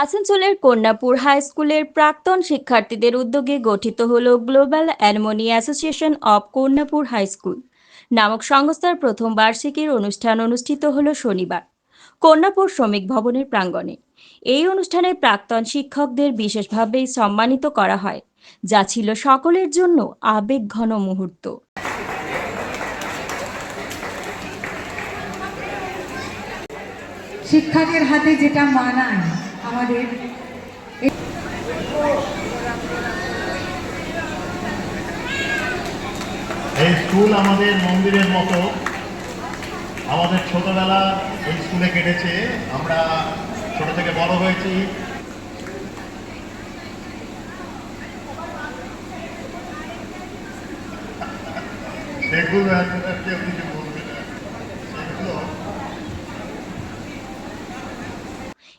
আসানসোলের কন্যাপুর হাই স্কুলের প্রাক্তন শিক্ষার্থীদের উদ্যোগে গঠিত হল global alumni association of Kanyapur high school. নামক সংস্থার প্রথম বার্ষিকীর অনুষ্ঠান অনুষ্ঠিত হল শনিবার, কন্যাপুর শ্রমিক ভবনের প্রাঙ্গণে। এই অনুষ্ঠানে প্রাক্তন শিক্ষকদের বিশেষভাবে সম্মানিত করা হয়, যা ছিল সকলের জন্য আবেগঘন মুহূর্ত। শিক্ষকের হাতে যেটা মানায় আমাদের এই স্কুল আমাদের মন্দিরের মতো। আমাদের ছোটবেলা এই স্কুলে কেটেছে। আমরা ছোট থেকে বড় হয়েছি। সেগুলো এখন আর কেউ কিছু বলবে না সেগুলো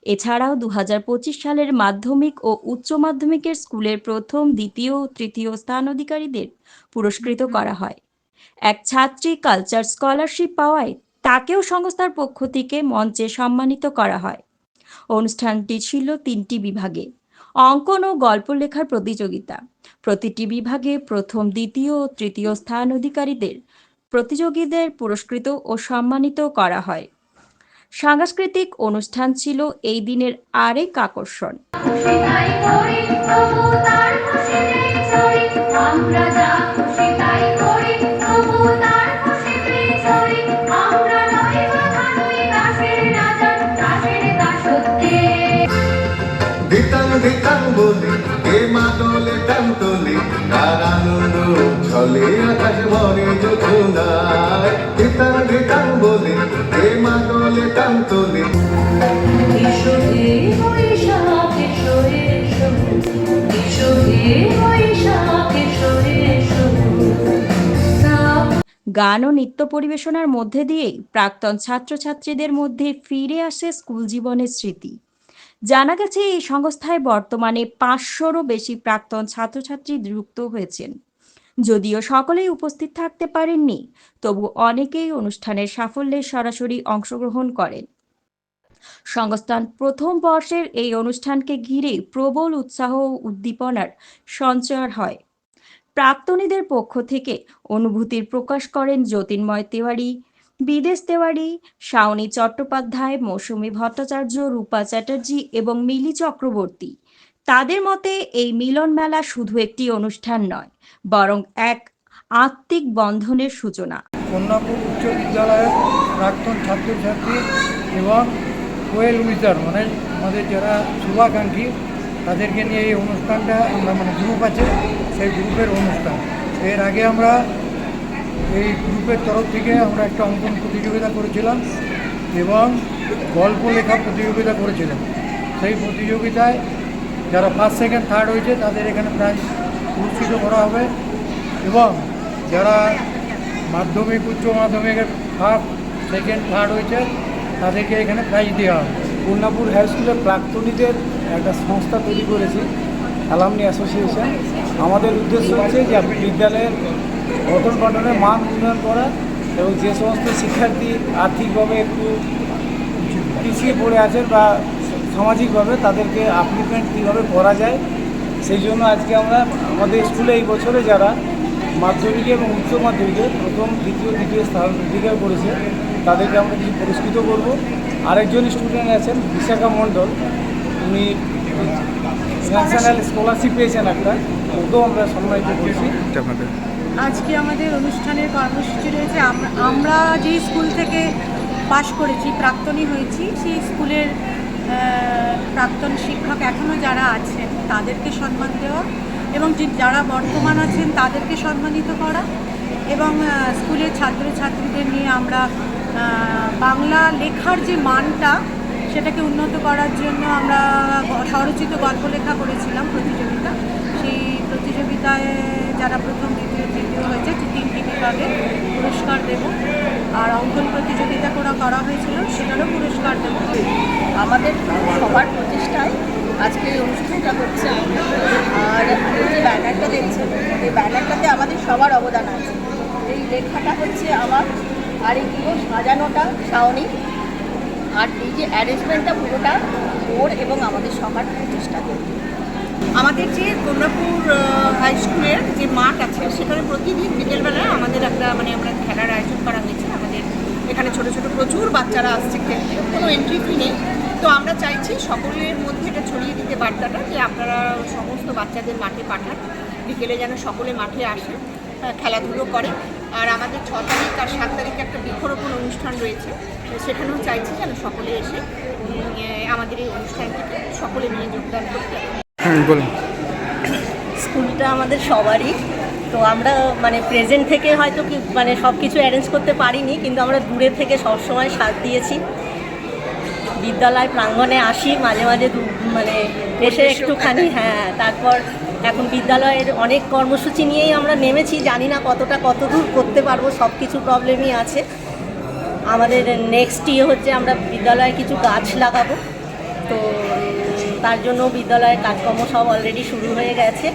এছাড়াও দু হাজার পঁচিশ সালের মাধ্যমিক ও উচ্চ মাধ্যমিকের স্কুলের প্রথম দ্বিতীয় ও তৃতীয় স্থান অধিকারীদের পুরস্কৃত করা হয়। এক ছাত্রী কালচার স্কলারশিপ পাওয়ায় তাকেও সংস্থার পক্ষ থেকে মঞ্চে সম্মানিত করা হয়। অনুষ্ঠানটি ছিল তিনটি বিভাগে অঙ্কন ও গল্প লেখার প্রতিযোগিতা। প্রতিটি বিভাগে প্রথম দ্বিতীয় ও তৃতীয় স্থান অধিকারীদের প্রতিযোগীদের পুরস্কৃত ও সম্মানিত করা হয়। সাংস্কৃতিক অনুষ্ঠান ছিল এই দিনের আরেক আকর্ষণ। খুশি তাই করি তবু গান ও নৃত্য পরিবেশনার মধ্যে দিয়েই প্রাক্তন ছাত্রছাত্রীদের মধ্যে ফিরে আসে স্কুল জীবনের স্মৃতি। জানা গেছে এই সংস্থায় বর্তমানে পাঁচশোরও বেশি প্রাক্তন ছাত্রছাত্রী যুক্ত হয়েছেন। যদিও সকলেই উপস্থিত থাকতে পারেননি, তবু অনেকেই অনুষ্ঠানের সাফল্যে সরাসরি অংশগ্রহণ করেন। সংস্থান প্রথম বর্ষের এই অনুষ্ঠানকে ঘিরে প্রবল উৎসাহ ও উদ্দীপনার সঞ্চয় হয়। প্রাক্তনীদের পক্ষ থেকে অনুভূতির প্রকাশ করেন যতীনময় তেওয়ারি, বিদেশ তেওয়ারি, শাওনি চট্টোপাধ্যায়, মৌসুমী ভট্টাচার্য, রূপা চ্যাটার্জি এবং মিলি চক্রবর্তী। তাদের মতে এই মিলন মেলা শুধু একটি অনুষ্ঠান নয়, বরং এক আত্মিক বন্ধনের সূচনা। কন্যাপুর উচ্চ বিদ্যালয়ের প্রাক্তন ছাত্রছাত্রী এবং কোয়েল উইজার মানে আমাদের যারা শুভাকাঙ্ক্ষী তাদেরকে নিয়ে এই অনুষ্ঠানটা আমরা মানে গ্রুপ আছে, সেই গ্রুপের অনুষ্ঠান। এর আগে আমরা এই গ্রুপের তরফ থেকে আমরা একটা অঙ্কন প্রতিযোগিতা করেছিলাম এবং গল্প লেখা প্রতিযোগিতা করেছিলাম। সেই প্রতিযোগিতায় যারা ফার্স্ট সেকেন্ড থার্ড হয়েছে, তাদের এখানে প্রাইজ পুরস্কৃত করা হবে এবং যারা মাধ্যমিক, উচ্চ মাধ্যমিকের ফার্স্ট সেকেন্ড থার্ড হয়েছে, তাদেরকে এখানে প্রাইজ দেওয়া হবে। পূর্ণাপুর হাই স্কুলের প্রাক্তনীদের একটা সংস্থা তৈরি করেছি, অ্যালামনি অ্যাসোসিয়েশন। আমাদের উদ্দেশ্য হচ্ছে যে বিদ্যালয়ের পঠন পাঠনের মান উন্নয়ন করা এবং যে সমস্ত শিক্ষার্থী আর্থিকভাবে একটু পিছিয়ে পড়ে আছেন বা সামাজিকভাবে তাদেরকে আপলিমেন্ট কীভাবে করা যায়, সেই জন্য আজকে আমরা আমাদের স্কুলে এই বছরে যারা মাধ্যমিকে এবং উচ্চ মাধ্যমিকে প্রথম, দ্বিতীয় তৃতীয় স্থান অধিকার করেছে, তাদেরকে আমরা কিছু পুরস্কৃত করব। আরেকজন স্টুডেন্ট আছেন, বিশাখা মণ্ডল। উনি ন্যাশনাল স্কলারশিপ পেয়েছেন একটা, ওকেও আমরা সম্মানিত করেছি। আজকে আমাদের অনুষ্ঠানের কর্মসূচি রয়েছে আমরা যে স্কুল থেকে পাশ করেছি, প্রাক্তনী হয়েছি, সেই স্কুলের প্রাক্তন শিক্ষক এখনও যারা আছেন, তাদেরকে সম্মান দেওয়া এবং যারা বর্তমান আছেন, তাদেরকে সম্মানিত করা এবং স্কুলের ছাত্রছাত্রীদের নিয়ে আমরা বাংলা লেখার যে মানটা, সেটাকে উন্নত করার জন্য আমরা স্বরচিত গল্প লেখা করেছিলাম প্রতিযোগিতা। সেই প্রতিযোগিতায় যারা প্রথম, দ্বিতীয়, তৃতীয় হয়েছে তিনটি বিভাগে পুরস্কার দেব। আর অঙ্কন প্রতিযোগিতা করা করা হয়েছিল, সেটারও পুরস্কার দেব। আমাদের সবার প্রচেষ্টায় আজকে এই অনুষ্ঠানটা হচ্ছে আর যে ব্যানারটা দেখছেন, এই ব্যানারটাতে আমাদের সবার অবদান আছে। এই লেখাটা হচ্ছে আমার আর এই এইগুলো সাজানোটা শাওনি আর এই যে অ্যারেঞ্জমেন্টটা পুরোটা ওর এবং আমাদের সবার প্রচেষ্টা আমাদের যে কমলাপুর হাই স্কুলের যে মাঠ আছে, সেখানে প্রতিদিন বিকেলবেলায় আমাদের একটা মানে আমরা খেলার আয়োজন করা হয়েছে। আমাদের এখানে ছোট ছোট প্রচুর বাচ্চারা আসছে খেলতে, কোনো এন্ট্রি ফি নেই। তো আমরা চাইছি সকলের মধ্যে এটা ছড়িয়ে দিতে বার্তাটা যে আপনারা সমস্ত বাচ্চাদের মাঠে পাঠান, বিকেলে যেন সকলে মাঠে আসে খেলাধুলো করে আর আমাদের ছ তারিখ আর সাত তারিখে একটা বৃক্ষরোপণ অনুষ্ঠান রয়েছে। তো সেখানেও চাইছি যেন সকলে এসে আমাদের এই অনুষ্ঠানটিকে সকলে নিয়ে যোগদান করতে। স্কুলটা আমাদের সবারই। তো আমরা মানে প্রেজেন্ট থেকে হয়তো কি মানে সব কিছু অ্যারেঞ্জ করতে পারিনি কিন্তু আমরা দূরে থেকে সবসময় সাথ দিয়েছি। বিদ্যালয় প্রাঙ্গণে আসি মাঝে মাঝে দু- মানে এসে একটুখানি হ্যাঁ তারপর এখন বিদ্যালয়ের অনেক কর্মসূচি নিয়েই আমরা নেমেছি, জানি না কতটা কত দূর করতে পারব সব কিছু প্রবলেমই আছে। আমাদের নেক্সট ইয়ে হচ্ছে আমরা বিদ্যালয়ে কিছু গাছ লাগাবো। তো তার জন্য বিদ্যালয়ের কাজকর্ম সব অলরেডি শুরু হয়ে গেছে।